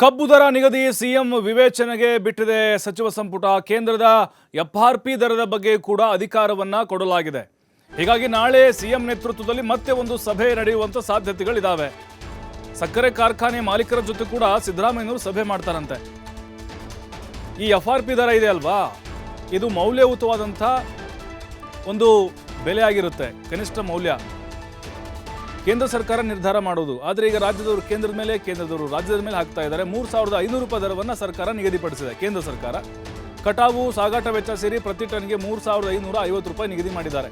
ಕಬ್ಬು ದರ ನಿಗದಿ ಸಿಎಂ ವಿವೇಚನೆಗೆ ಬಿಟ್ಟಿದೆ ಸಚಿವ ಸಂಪುಟ. ಕೇಂದ್ರದ ಎಫ್ಆರ್ಪಿ ದರದ ಬಗ್ಗೆ ಕೂಡ ಅಧಿಕಾರವನ್ನ ಕೊಡಲಾಗಿದೆ. ಹೀಗಾಗಿ ನಾಳೆ ಸಿಎಂ ನೇತೃತ್ವದಲ್ಲಿ ಮತ್ತೆ ಒಂದು ಸಭೆ ನಡೆಯುವಂತ ಸಾಧ್ಯತೆಗಳಿದ್ದಾವೆ ಸಕ್ಕರೆ ಕಾರ್ಖಾನೆ ಮಾಲೀಕರ ಜೊತೆ ಕೂಡ ಸಿದ್ದರಾಮಯ್ಯನವರು ಸಭೆ ಮಾಡ್ತಾರಂತೆ. ಈ ಎಫ್ ಆರ್ ಪಿ ದರ ಇದೆ ಅಲ್ವಾ? ಇದು ಮೌಲ್ಯಯುತವಾದಂಥ ಒಂದು ಬೆಲೆ ಆಗಿರುತ್ತೆ, ಕನಿಷ್ಠ ಮೌಲ್ಯ. ಕೇಂದ್ರ ಸರ್ಕಾರ ನಿರ್ಧಾರ ಮಾಡೋದು. ಆದರೆ ಈಗ ರಾಜ್ಯದವರು ಕೇಂದ್ರದ ಮೇಲೆ, ಕೇಂದ್ರದವರು ರಾಜ್ಯದ ಮೇಲೆ ಹಾಕ್ತಾ ಇದ್ದಾರೆ. ಮೂರು ಸಾವಿರದ ಐನೂರು ರೂಪಾಯಿ ದರವನ್ನು ಸರ್ಕಾರ ನಿಗದಿಪಡಿಸಿದೆ. ಕೇಂದ್ರ ಸರ್ಕಾರ ಕಟಾವು, ಸಾಗಾಟ ವೆಚ್ಚ ಸೇರಿ ಪ್ರತಿ ಟನ್ಗೆ ಮೂರು ಸಾವಿರದ ಐನೂರ ಐವತ್ತು ರೂಪಾಯಿ ನಿಗದಿ ಮಾಡಿದ್ದಾರೆ.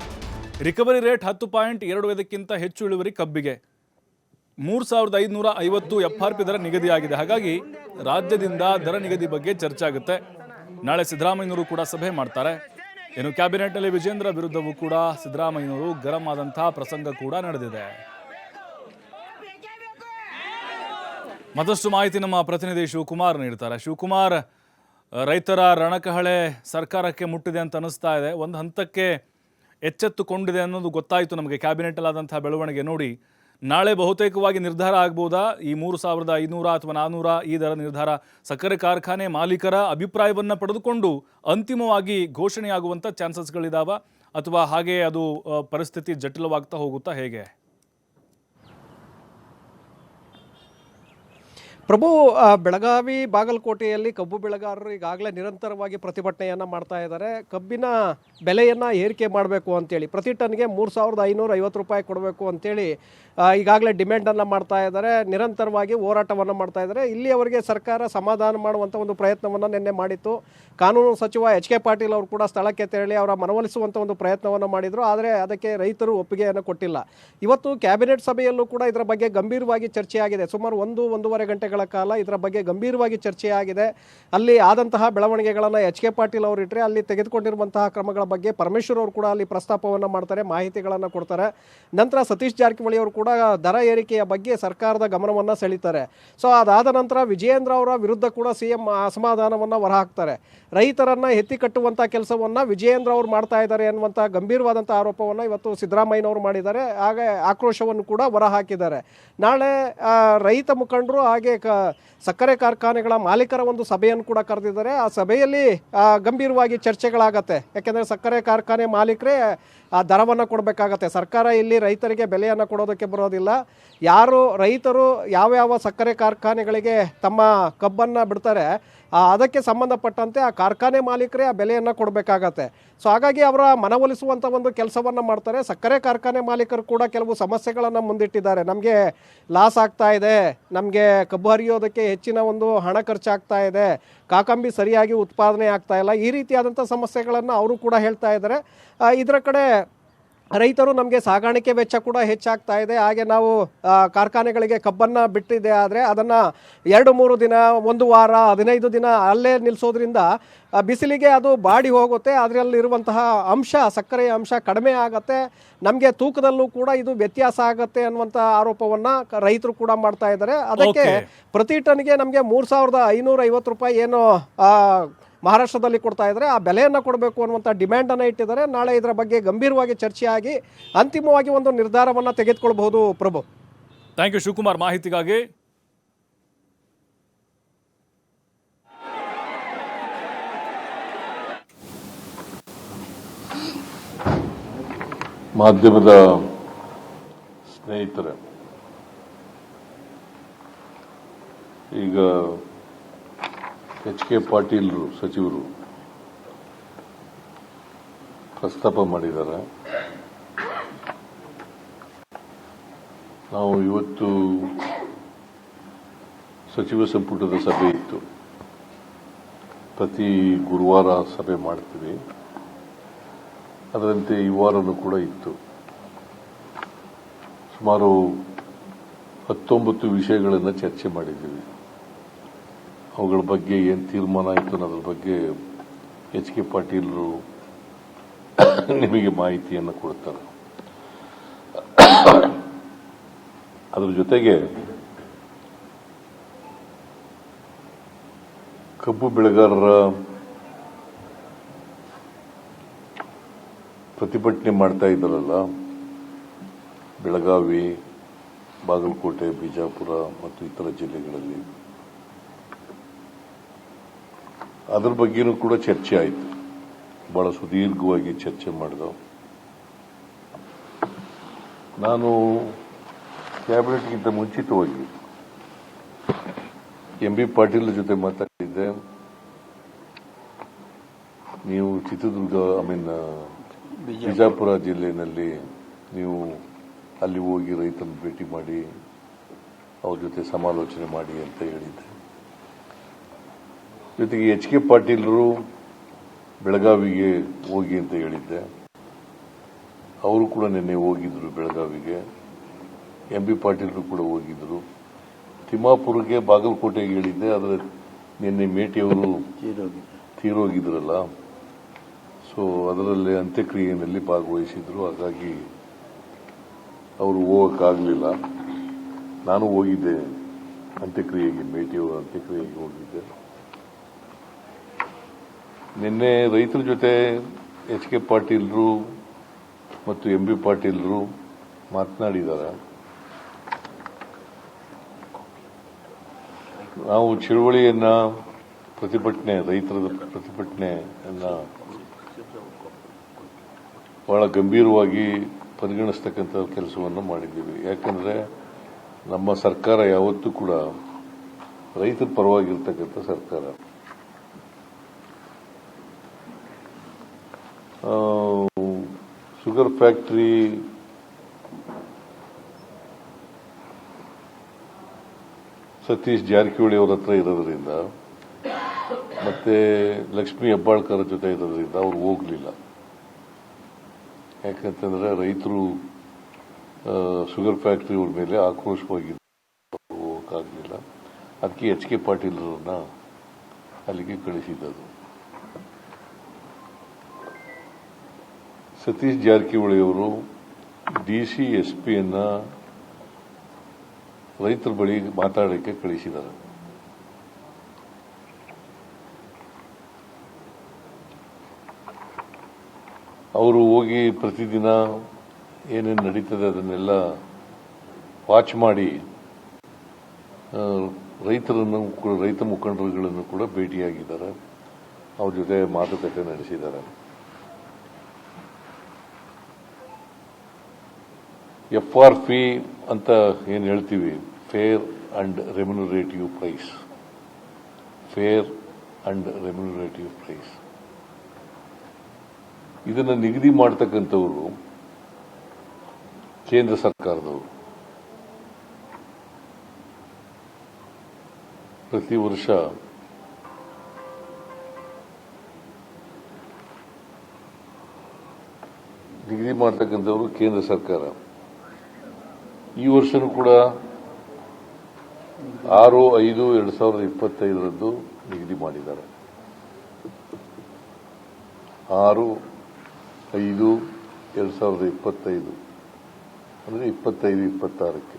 ರಿಕವರಿ ರೇಟ್ ಹತ್ತು ಪಾಯಿಂಟ್ ಎರಡು ಐದಕ್ಕಿಂತ ಹೆಚ್ಚು ಇಳುವರಿ ಕಬ್ಬಿಗೆ. ಮೂರು ಸಾವಿರದ ಐದುನೂರ ಐವತ್ತು ಎಫ್ ಆರ್ ಪಿ ದರ ನಿಗದಿಯಾಗಿದೆ. ಹಾಗಾಗಿ ರಾಜ್ಯದಿಂದ ದರ ನಿಗದಿ ಬಗ್ಗೆ ಚರ್ಚೆ ಆಗುತ್ತೆ. ನಾಳೆ ಸಿದ್ದರಾಮಯ್ಯನವರು ಕೂಡ ಸಭೆ ಮಾಡ್ತಾರೆ. ಇನ್ನು ಕ್ಯಾಬಿನೆಟ್ನಲ್ಲಿ ವಿಜೇಂದ್ರ ವಿರುದ್ಧವೂ ಕೂಡ ಸಿದ್ದರಾಮಯ್ಯನವರು ಗರಂ ಆದಂತಹ ಪ್ರಸಂಗ ಕೂಡ ನಡೆದಿದೆ. ಮತ್ತಷ್ಟು ಮಾಹಿತಿ ನಮ್ಮ ಪ್ರತಿನಿಧಿ ಶಿವಕುಮಾರ್ ನೀಡ್ತಾರೆ. ಶಿವಕುಮಾರ್ ರೈತರ ರಣಕಹಳೆ ಸರ್ಕಾರಕ್ಕೆ ಮುಟ್ಟಿದೆ ಅಂತ ಅನಿಸ್ತಾ ಇದೆ. ಒಂದು ಹಂತಕ್ಕೆ ಎಚ್ಚೆತ್ತುಕೊಂಡಿದೆ ಅನ್ನೋದು ಗೊತ್ತಾಯಿತು ನಮಗೆ. ಕ್ಯಾಬಿನೆಟಲ್ಲಾದಂಥ ಬೆಳವಣಿಗೆ ನೋಡಿ. ನಾಳೆ ಬಹುತೇಕವಾಗಿ ನಿರ್ಧಾರ ಆಗ್ಬೋದಾ? ಈ ಮೂರು ಸಾವಿರದ ಐನೂರ ಅಥವಾ ನಾನ್ನೂರ ಈ ದರ ನಿರ್ಧಾರ ಸಕ್ಕರೆ ಕಾರ್ಖಾನೆ ಮಾಲೀಕರ ಅಭಿಪ್ರಾಯವನ್ನು ಪಡೆದುಕೊಂಡು ಅಂತಿಮವಾಗಿ ಘೋಷಣೆಯಾಗುವಂಥ ಚಾನ್ಸಸ್ಗಳಿದಾವ? ಅಥವಾ ಹಾಗೆ ಅದು ಪರಿಸ್ಥಿತಿ ಜಟಿಲವಾಗ್ತಾ ಹೋಗುತ್ತಾ ಹೇಗೆ? ಪ್ರಭು ಬೆಳಗಾವಿ ಬಾಗಲಕೋಟೆಯಲ್ಲಿ ಕಬ್ಬು ಬೆಳೆಗಾರರು ಈಗಾಗಲೇ ನಿರಂತರವಾಗಿ ಪ್ರತಿಭಟನೆಯನ್ನು ಮಾಡ್ತಾ ಇದ್ದಾರೆ. ಕಬ್ಬಿನ ಬೆಲೆಯನ್ನು ಏರಿಕೆ ಮಾಡಬೇಕು ಅಂತೇಳಿ, ಪ್ರತಿ ಟನ್ಗೆ ಮೂರು ಸಾವಿರದ ಐನೂರ ಐವತ್ತು ರೂಪಾಯಿ ಕೊಡಬೇಕು ಅಂತೇಳಿ ಈಗಾಗಲೇ ಡಿಮ್ಯಾಂಡನ್ನು ಮಾಡ್ತಾ ಇದ್ದಾರೆ, ನಿರಂತರವಾಗಿ ಹೋರಾಟವನ್ನು ಮಾಡ್ತಾ ಇದ್ದಾರೆ. ಇಲ್ಲಿಯವರೆಗೆ ಸರ್ಕಾರ ಸಮಾಧಾನ ಮಾಡುವಂಥ ಒಂದು ಪ್ರಯತ್ನವನ್ನು ನಿನ್ನೆ ಮಾಡಿತ್ತು. ಕಾನೂನು ಸಚಿವ ಎಚ್ ಕೆ ಪಾಟೀಲ್ ಅವರು ಕೂಡ ಸ್ಥಳಕ್ಕೆ ತೆರಳಿ ಅವರ ಮನವೊಲಿಸುವಂಥ ಒಂದು ಪ್ರಯತ್ನವನ್ನು ಮಾಡಿದರು, ಆದರೆ ಅದಕ್ಕೆ ರೈತರು ಒಪ್ಪಿಗೆಯನ್ನು ಕೊಟ್ಟಿಲ್ಲ. ಇವತ್ತು ಕ್ಯಾಬಿನೆಟ್ ಸಭೆಯಲ್ಲೂ ಕೂಡ ಇದರ ಬಗ್ಗೆ ಗಂಭೀರವಾಗಿ ಚರ್ಚೆಯಾಗಿದೆ. ಸುಮಾರು ಒಂದು, ಒಂದೂವರೆ ಗಂಟೆಗಳ ಕಾಲ ಇದರ ಬಗ್ಗೆ ಗಂಭೀರವಾಗಿ ಚರ್ಚೆಯಾಗಿದೆ. ಅಲ್ಲಿ ಆದಂತಹ ಬೆಳವಣಿಗೆಗಳನ್ನು ಎಚ್ ಕೆ ಪಾಟೀಲ್ ಅವರು ಇಟ್ಟರೆ ಅಲ್ಲಿ ತೆಗೆದುಕೊಂಡಿರುವಂತಹ ಕ್ರಮಗಳ ಬಗ್ಗೆ ಪರಮೇಶ್ವರ್ ಅವರು ಕೂಡ ಅಲ್ಲಿ ಪ್ರಸ್ತಾಪವನ್ನು ಮಾಡ್ತಾರೆ, ಮಾಹಿತಿಗಳನ್ನು ಕೊಡ್ತಾರೆ. ನಂತರ ಸತೀಶ್ ಜಾರಕಿಹೊಳಿ ಅವರು ಕೂಡ ದರ ಏರಿಕೆಯ ಬಗ್ಗೆ ಸರ್ಕಾರದ ಗಮನವನ್ನು ಸೆಳೀತಾರೆ. ಸೊ ಅದಾದ ನಂತರ ವಿಜಯೇಂದ್ರ ಅವರ ವಿರುದ್ಧ ಕೂಡ ಸಿ ಎಂ ಅಸಮಾಧಾನವನ್ನು ಹೊರಹಾಕ್ತಾರೆ. ರೈತರನ್ನು ಎತ್ತಿ ಕಟ್ಟುವಂಥ ಕೆಲಸವನ್ನು ವಿಜಯೇಂದ್ರ ಅವರು ಮಾಡ್ತಾ ಇದ್ದಾರೆ ಎನ್ನುವಂಥ ಗಂಭೀರವಾದಂಥ ಆರೋಪವನ್ನು ಇವತ್ತು ಸಿದ್ದರಾಮಯ್ಯನವರು ಮಾಡಿದ್ದಾರೆ. ಹಾಗೆ ಆಕ್ರೋಶವನ್ನು ಕೂಡ ಹೊರಹಾಕಿದ್ದಾರೆ. ನಾಳೆ ರೈತ ಮುಖಂಡರು ಹಾಗೆ ಕ ಸಕ್ಕರೆ ಕಾರ್ಖಾನೆಗಳ ಮಾಲೀಕರ ಒಂದು ಸಭೆಯನ್ನು ಕೂಡ ಕರೆದಿದ್ದಾರೆ. ಆ ಸಭೆಯಲ್ಲಿ ಗಂಭೀರವಾಗಿ ಚರ್ಚೆಗಳಾಗತ್ತೆ. ಯಾಕೆಂದರೆ ಸಕ್ಕರೆ ಕಾರ್ಖಾನೆ ಮಾಲೀಕರೇ, ಆ, ದರವನ್ನು ಕೊಡಬೇಕಾಗತ್ತೆ. ಸರ್ಕಾರ ಇಲ್ಲಿ ರೈತರಿಗೆ ಬೆಲೆಯನ್ನು ಕೊಡೋದಕ್ಕೆ ಬರೋದಿಲ್ಲ. ಯಾರು ರೈತರು ಯಾವ್ಯಾವ ಸಕ್ಕರೆ ಕಾರ್ಖಾನೆಗಳಿಗೆ ತಮ್ಮ ಕಬ್ಬನ್ನು ಬಿಡ್ತಾರೆ ಅದಕ್ಕೆ ಸಂಬಂಧಪಟ್ಟಂತೆ ಆ ಕಾರ್ಖಾನೆ ಮಾಲೀಕರೇ ಆ ಬೆಲೆಯನ್ನು ಕೊಡಬೇಕಾಗತ್ತೆ. ಸೊ ಹಾಗಾಗಿ ಅವರ ಮನವೊಲಿಸುವಂಥ ಒಂದು ಕೆಲಸವನ್ನು ಮಾಡ್ತಾರೆ. ಸಕ್ಕರೆ ಕಾರ್ಖಾನೆ ಮಾಲೀಕರು ಕೂಡ ಕೆಲವು ಸಮಸ್ಯೆಗಳನ್ನು ಮುಂದಿಟ್ಟಿದ್ದಾರೆ. ನಮಗೆ ಲಾಸ್ ಆಗ್ತಾ ಇದೆ. ನಮಗೆ ಕಬ್ಬು ಹರಿಯೋದಕ್ಕೆ ಹೆಚ್ಚಿನ ಒಂದು ಹಣ ಖರ್ಚಾಗ್ತಾ ಇದೆ. ಕಾಕಂಬಿ ಸರಿಯಾಗಿ ಉತ್ಪಾದನೆ ಆಗ್ತಾ ಇಲ್ಲ. ಈ ರೀತಿಯಾದಂಥ ಸಮಸ್ಯೆಗಳನ್ನು ಅವರು ಕೂಡ ಹೇಳ್ತಾ ಇದ್ದಾರೆ. ಇದರ ಕಡೆ ರೈತರು ನಮಗೆ ಸಾಗಾಣಿಕೆ ವೆಚ್ಚ ಕೂಡ ಹೆಚ್ಚಾಗ್ತಾ ಇದೆ. ಹಾಗೆ ನಾವು ಕಾರ್ಖಾನೆಗಳಿಗೆ ಕಬ್ಬನ್ನು ಬಿಟ್ಟಿದೆ ಆದರೆ ಅದನ್ನು ಎರಡು ಮೂರು ದಿನ ಒಂದು ವಾರ ಹದಿನೈದು ದಿನ ಅಲ್ಲೇ ನಿಲ್ಲಿಸೋದ್ರಿಂದ ಬಿಸಿಲಿಗೆ ಅದು ಬಾಡಿ ಹೋಗುತ್ತೆ. ಅದರಲ್ಲಿರುವಂತಹ ಅಂಶ ಸಕ್ಕರೆಯ ಅಂಶ ಕಡಿಮೆ ಆಗುತ್ತೆ. ನಮಗೆ ತೂಕದಲ್ಲೂ ಕೂಡ ಇದು ವ್ಯತ್ಯಾಸ ಆಗುತ್ತೆ ಅನ್ನುವಂಥ ಆರೋಪವನ್ನು ರೈತರು ಕೂಡ ಮಾಡ್ತಾ ಇದ್ದಾರೆ. ಅದಕ್ಕೆ ಪ್ರತಿ ಟನ್ಗೆ ನಮಗೆ ಮೂರು ಸಾವಿರದ ಐನೂರ ಐವತ್ತು ರೂಪಾಯಿ ಏನು ಮಹಾರಾಷ್ಟ್ರದಲ್ಲಿ ಕೊಡ್ತಾ ಇದ್ದಾರೆ. ಆ ಬೆಲೆಯನ್ನು ಕೊಡಬೇಕು ಅನ್ನುವಂಥ ಡಿಮ್ಯಾಂಡನ್ನು ಇಟ್ಟಿದ್ದಾರೆ. ನಾಳೆ ಇದರ ಬಗ್ಗೆ ಗಂಭೀರವಾಗಿ ಚರ್ಚೆಯಾಗಿ ಅಂತಿಮವಾಗಿ ಒಂದು ನಿರ್ಧಾರವನ್ನು ತೆಗೆದುಕೊಳ್ಬಹುದು ಪ್ರಭು. ಥ್ಯಾಂಕ್ ಯು ಶಿವಕುಮಾರ್ ಮಾಹಿತಿಗಾಗಿ. ಮಾಧ್ಯಮದ ಸ್ನೇಹಿತರೆ ಈಗ ಎಚ್ ಕೆ ಪಾಟೀಲ್ರು ಸಚಿವರು ಪ್ರಸ್ತಾಪ ಮಾಡಿದ್ದಾರೆ. ನಾವು ಇವತ್ತು ಸಚಿವ ಸಂಪುಟದ ಸಭೆ ಇತ್ತು. ಪ್ರತಿ ಗುರುವಾರ ಸಭೆ ಮಾಡ್ತೀವಿ. ಅದರಂತೆ ಈ ವಾರನೂ ಕೂಡ ಇತ್ತು. ಸುಮಾರು ಹತ್ತೊಂಬತ್ತು ವಿಷಯಗಳನ್ನು ಚರ್ಚೆ ಮಾಡಿದ್ದೀವಿ. ಅವುಗಳ ಬಗ್ಗೆ ಏನು ತೀರ್ಮಾನ ಆಯಿತು ಅನ್ನೋದ್ರ ಬಗ್ಗೆ ಎಚ್ ಕೆ ಪಾಟೀಲರು ನಿಮಗೆ ಮಾಹಿತಿಯನ್ನು ಕೊಡ್ತಾರೆ. ಅದರ ಜೊತೆಗೆ ಕಬ್ಬು ಬೆಳೆಗಾರರ ಪ್ರತಿಭಟನೆ ಮಾಡ್ತಾ ಇದ್ದಾರಲ್ಲ, ಬೆಳಗಾವಿ, ಬಾಗಲಕೋಟೆ, ಬಿಜಾಪುರ ಮತ್ತು ಇತರ ಜಿಲ್ಲೆಗಳಲ್ಲಿ. ಅದ್ರ ಬಗ್ಗೆನೂ ಕೂಡ ಚರ್ಚೆ ಆಯಿತು. ಬಹಳ ಸುದೀರ್ಘವಾಗಿ ಚರ್ಚೆ ಮಾಡಿದವು ನಾನು ಕ್ಯಾಬಿನೆಟ್ಗಿಂತ ಮುಂಚಿತವಾಗಿ ಎಂ ಬಿ ಪಾಟೀಲ್ ಜೊತೆ ಮಾತಾಡಿದ್ದೆ. ನೀವು ಚಿತ್ರದುರ್ಗ ಐ ಮೀನ್ ಬಿಜಾಪುರ. ಜಿಲ್ಲೆಯಲ್ಲಿ ನೀವು ಅಲ್ಲಿ ಹೋಗಿ ರೈತನ ಭೇಟಿ ಮಾಡಿ ಅವ್ರ ಜೊತೆ ಸಮಾಲೋಚನೆ ಮಾಡಿ ಅಂತ ಹೇಳಿದ್ದೆ. ಜೊತೆಗೆ ಎಚ್ ಕೆ ಪಾಟೀಲರು ಬೆಳಗಾವಿಗೆ ಹೋಗಿ ಅಂತ ಹೇಳಿದ್ದೆ. ಅವರು ಕೂಡ ನಿನ್ನೆ ಹೋಗಿದ್ರು ಬೆಳಗಾವಿಗೆ. ಎಂ ಬಿ ಪಾಟೀಲರು ಕೂಡ ಹೋಗಿದ್ರು. ತಿಮ್ಮಾಪುರಕ್ಕೆ ಬಾಗಲಕೋಟೆಗೆ ಹೇಳಿದ್ದೆ, ಆದರೆ ನಿನ್ನೆ ಮೇಟಿಯವರು ತೀರೋಗಿದ್ರಲ್ಲ. ಸೊ ಅದರಲ್ಲಿ ಅಂತ್ಯಕ್ರಿಯೆಯಲ್ಲಿ ಭಾಗವಹಿಸಿದ್ರು. ಹಾಗಾಗಿ ಅವರು ಹೋಗಕ್ಕಾಗಲಿಲ್ಲ. ನಾನು ಹೋಗಿದ್ದೆ ಅಂತ್ಯಕ್ರಿಯೆಗೆ, ಮೇಟಿಯವರ ಅಂತ್ಯಕ್ರಿಯೆಗೆ ಹೋಗಿದ್ದೆ. ನಿನ್ನೆ ರೈತರ ಜೊತೆ ಎಚ್ ಕೆ ಪಾಟೀಲ್ರು ಮತ್ತು ಎಂ ಬಿ ಪಾಟೀಲ್ರು ಮಾತನಾಡಿದ್ದಾರೆ. ನಾವು ಚಳುವಳಿಯನ್ನ ಪ್ರತಿಭಟನೆ ರೈತರ ಪ್ರತಿಭಟನೆಯನ್ನ ಬಹಳ ಗಂಭೀರವಾಗಿ ಪರಿಗಣಿಸ್ತಕ್ಕಂಥ ಕೆಲಸವನ್ನು ಮಾಡಿದ್ದೀವಿ. ಯಾಕಂದ್ರೆ ನಮ್ಮ ಸರ್ಕಾರ ಯಾವತ್ತೂ ಕೂಡ ರೈತರ ಪರವಾಗಿರ್ತಕ್ಕಂಥ ಸರ್ಕಾರ. ಶುಗರ್ ಫ್ಯಾಕ್ಟ್ರಿ ಸತೀಶ್ ಜಾರಕಿಹೊಳಿ ಅವರ ಹತ್ರ ಇರೋದ್ರಿಂದ, ಮತ್ತೆ ಲಕ್ಷ್ಮೀ ಹೆಬ್ಬಾಳ್ಕರ್ ಜೊತೆ ಇರೋದ್ರಿಂದ ಅವ್ರು ಹೋಗ್ಲಿಲ್ಲ. ಯಾಕಂತಂದ್ರೆ ರೈತರು ಶುಗರ್ ಫ್ಯಾಕ್ಟ್ರಿ ಅವ್ರ ಮೇಲೆ ಆಕ್ರೋಶವಾಗಿ ಹೋಗಕ್ಕಾಗಲಿಲ್ಲ. ಅದಕ್ಕೆ ಎಚ್ ಕೆ ಪಾಟೀಲ್ರನ್ನ ಅಲ್ಲಿಗೆ ಕಳಿಸಿದ್ದದು. ಸತೀಶ್ ಜಾರಕಿಹೊಳಿ ಅವರು ಡಿಸಿ ಎಸ್ ಪಿಯನ್ನ ರೈತರ ಬಳಿ ಮಾತಾಡಕ್ಕೆ ಕಳಿಸಿದ್ದಾರೆ. ಅವರು ಹೋಗಿ ಪ್ರತಿದಿನ ಏನೇನು ನಡೀತದೆ ಅದನ್ನೆಲ್ಲ ವಾಚ್ ಮಾಡಿ ರೈತರನ್ನು ರೈತ ಮುಖಂಡರುಗಳನ್ನು ಕೂಡ ಭೇಟಿಯಾಗಿದ್ದಾರೆ. ಅವ್ರ ಜೊತೆ ಮಾತುಕತೆ ನಡೆಸಿದ್ದಾರೆ. ಎಫ್ ಆರ್ ಪಿ ಅಂತ ಏನು ಹೇಳ್ತೀವಿ? Fair and remunerative price fair and remunerative price ಇದನ್ನು ನಿಗದಿ ಮಾಡತಕ್ಕಂಥವರು ಕೇಂದ್ರ ಸರ್ಕಾರದವರು. ಪ್ರತಿ ವರ್ಷ ನಿಗದಿ ಮಾಡತಕ್ಕಂಥವರು ಕೇಂದ್ರ ಸರ್ಕಾರ. ಈ ವರ್ಷನೂ ಕೂಡ ಆರು, ಐದು, ಎರಡ್ ಸಾವಿರದ ಇಪ್ಪತ್ತೈದರದ್ದು ನಿಗದಿ ಮಾಡಿದ್ದಾರೆ. ಆರು, ಐದು, ಎರಡ್ ಸಾವಿರದ ಇಪ್ಪತ್ತೈದು. ಅಂದ್ರೆ ಇಪ್ಪತ್ತೈದು, ಇಪ್ಪತ್ತಾರಕ್ಕೆ.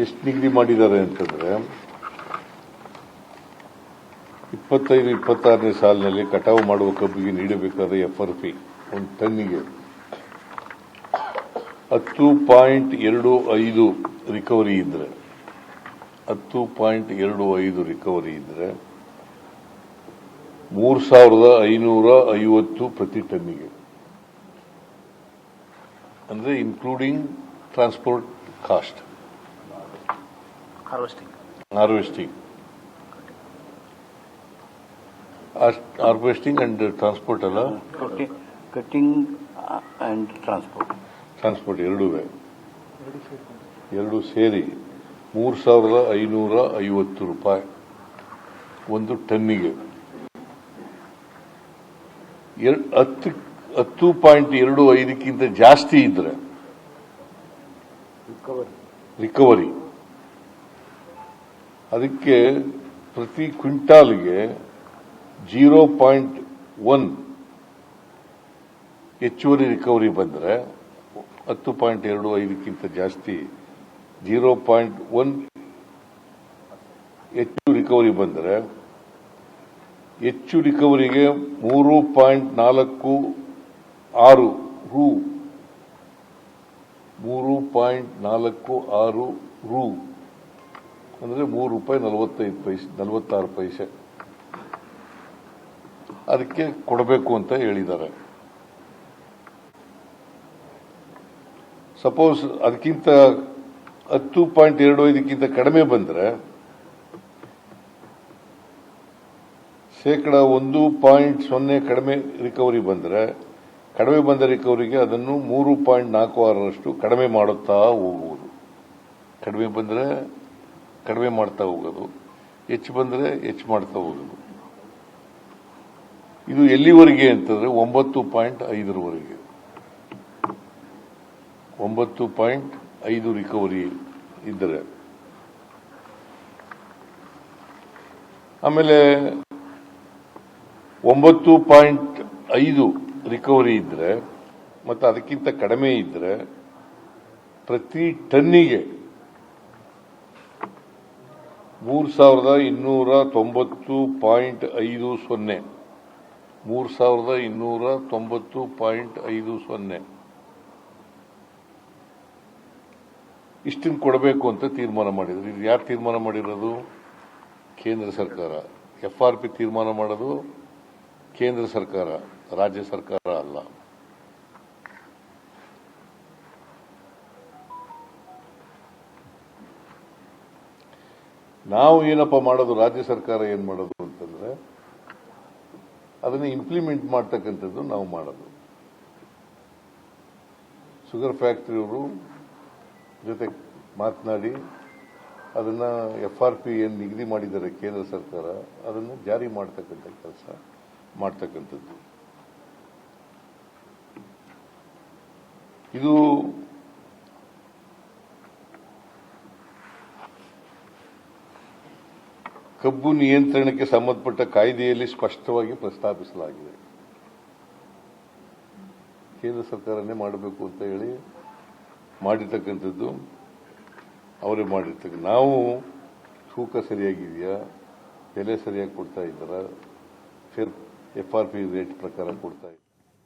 ಎಷ್ಟು ನಿಗದಿ ಮಾಡಿದ್ದಾರೆ ಅಂತಂದ್ರೆ ಇಪ್ಪತ್ತೈದು ಇಪ್ಪತ್ತಾರನೇ ಸಾಲಿನಲ್ಲಿ ಕಟಾವು ಮಾಡುವ ಕಬ್ಬಿಗೆ ನೀಡಬೇಕಾದ ಎಫ್ ಆರ್ ಪಿ ಒಂದು ಟನ್ನಿಗೆ ಹತ್ತು ಪಾಯಿಂಟ್ ಎರಡು ಐದು ರಿಕವರಿ ಇದ್ರೆ ಹತ್ತು ಪಾಯಿಂಟ್ ಎರಡು ಐದು ರಿಕವರಿ ಇದ್ರೆ ಮೂರು ಸಾವಿರದ ಐನೂರ ಐವತ್ತು ಪ್ರತಿ ಟನ್ನಿಗೆ. ಅಂದ್ರೆ including transport cost harvesting harvesting harvesting and transport ಅಲ್ಲ ಕಟ್ಟಿಂಗ್ ಅಂಡ್ ಟ್ರಾನ್ಸ್ಪೋರ್ಟ್ ಟ್ರಾನ್ಸ್ಪೋರ್ಟ್ ಎರಡೂ ಎರಡು ಸೇರಿ ಮೂರು ಸಾವಿರದ ಐನೂರ ಐವತ್ತು ರೂಪಾಯಿ ಒಂದು ಟನ್ನಿಗೆ. ಹತ್ತು ಹತ್ತು ಪಾಯಿಂಟ್ ಎರಡು ಐದಕ್ಕಿಂತ ಜಾಸ್ತಿ ಇದ್ರೆ. ರಿಕವರಿ ಅದಕ್ಕೆ ಪ್ರತಿ ಕ್ವಿಂಟಾಲ್ಗೆ ಜೀರೋ ಪಾಯಿಂಟ್ ಒನ್ ಹೆಚ್ಚುವರಿ ರಿಕವರಿ ಬಂದರೆ ಹತ್ತು ಪಾಯಿಂಟ್ ಎರಡು ಐದಕ್ಕಿಂತ ಜಾಸ್ತಿ ಜೀರೋ ಪಾಯಿಂಟ್ ಒನ್ ಹೆಚ್ಚು ರಿಕವರಿ ಬಂದರೆ ಹೆಚ್ಚು ರಿಕವರಿಗೆ ಮೂರು ಪಾಯಿಂಟ್ ನಾಲ್ಕು ಆರು ರು. ಮೂರು ಪಾಯಿಂಟ್ ನಾಲ್ಕು ಆರು ರೂ. ಅಂದರೆ ಮೂರು ರೂಪಾಯಿ ನಲವತ್ತೈದು ಪೈಸೆ, ನಲವತ್ತಾರು ಪೈಸೆ. ಅದಕ್ಕೆ ಕೊಡಬೇಕು ಅಂತ ಹೇಳಿದ್ದಾರೆ. ಸಪೋಸ್ ಅದಕ್ಕಿಂತ ಹತ್ತು ಪಾಯಿಂಟ್ ಎರಡು ಐದಕ್ಕಿಂತ ಕಡಿಮೆ ಬಂದರೆ ಶೇಕಡ ಒಂದು ಪಾಯಿಂಟ್ ಸೊನ್ನೆ ಕಡಿಮೆ ರಿಕವರಿ ಬಂದರೆ, ಕಡಿಮೆ ಬಂದ ರಿಕವರಿಗೆ ಅದನ್ನು ಮೂರು ಪಾಯಿಂಟ್ ನಾಲ್ಕು ಆರರಷ್ಟು ಕಡಿಮೆ ಮಾಡುತ್ತಾ ಹೋಗುವುದು. ಕಡಿಮೆ ಬಂದರೆ ಕಡಿಮೆ ಮಾಡ್ತಾ ಹೋಗೋದು, ಹೆಚ್ಚು ಬಂದರೆ ಹೆಚ್ಚು ಮಾಡ್ತಾ ಹೋಗೋದು. ಇದು ಎಲ್ಲಿವರೆಗೆ ಅಂತಂದ್ರೆ ಒಂಬತ್ತು ಪಾಯಿಂಟ್ ಐದರವರೆಗೆ. ಒಂಬತ್ತು ಪಾಯಿಂಟ್ ಐದು ರಿಕವರಿ ಇದ್ದರೆ. ಆಮೇಲೆ ಒಂಬತ್ತು ಪಾಯಿಂಟ್ ಐದು ರಿಕವರಿ ಇದ್ರೆ, ಮತ್ತು ಅದಕ್ಕಿಂತ ಕಡಿಮೆ ಇದ್ರೆ, ಪ್ರತಿ ಟನ್ನಿಗೆ ಮೂರು ಸಾವಿರದ ಇನ್ನೂರ ತೊಂಬತ್ತು ಪಾಯಿಂಟ್ ಐದು ಸೊನ್ನೆ ಮೂರು ಸಾವಿರದ ಇನ್ನೂರ ತೊಂಬತ್ತು ಪಾಯಿಂಟ್ ಐದು ಸೊನ್ನೆ. ಇಷ್ಟನ್ನು ಕೊಡಬೇಕು ಅಂತ ತೀರ್ಮಾನ ಮಾಡಿದ್ರು. ಇದು ಯಾರು ತೀರ್ಮಾನ ಮಾಡಿರೋದು? ಕೇಂದ್ರ ಸರ್ಕಾರ. ಎಫ್ ಆರ್ ಪಿ ತೀರ್ಮಾನ ಮಾಡೋದು ಕೇಂದ್ರ ಸರ್ಕಾರ, ರಾಜ್ಯ ಸರ್ಕಾರ ಅಲ್ಲ. ನಾವು ಏನಪ್ಪ ಮಾಡೋದು? ರಾಜ್ಯ ಸರ್ಕಾರ ಏನು ಮಾಡೋದು? ಅದನ್ನ ಇಂಪ್ಲಿಮೆಂಟ್ ಮಾಡ್ತಕ್ಕಂಥದ್ದು ನಾವು ಮಾಡೋದು. ಶುಗರ್ ಫ್ಯಾಕ್ಟರಿಯವರು ಜೊತೆ ಮಾತನಾಡಿ ಅದನ್ನು ಎಫ್ ಆರ್ ಪಿ ಏನು ನಿಗದಿ ಮಾಡಿದ್ದಾರೆ ಕೇಂದ್ರ ಸರ್ಕಾರ, ಅದನ್ನು ಜಾರಿ ಮಾಡ್ತಕ್ಕಂಥ ಕೆಲಸ ಮಾಡ್ತಕ್ಕಂಥದ್ದು. ಇದು ಕಬ್ಬು ನಿಯಂತ್ರಣಕ್ಕೆ ಸಂಬಂಧಪಟ್ಟ ಕಾಯ್ದೆಯಲ್ಲಿ ಸ್ಪಷ್ಟವಾಗಿ ಪ್ರಸ್ತಾಪಿಸಲಾಗಿದೆ. ಕೇಂದ್ರ ಸರ್ಕಾರನೇ ಮಾಡಬೇಕು ಅಂತ ಹೇಳಿ ಮಾಡಿರ್ತಕ್ಕಂಥದ್ದು ಅವರೇ ಮಾಡಿರ್ತಕ್ಕ, ನಾವು ತೂಕ ಸರಿಯಾಗಿದೆಯಾ? ಬೆಲೆ ಸರಿಯಾಗಿ ಕೊಡ್ತಾ ಇದ್ದಾರಾ? ಎಫ್ ಆರ್ ಪಿ ರೇಟ್ ಪ್ರಕಾರ ಕೊಡ್ತಾ ಇದ್ದಾರೆ?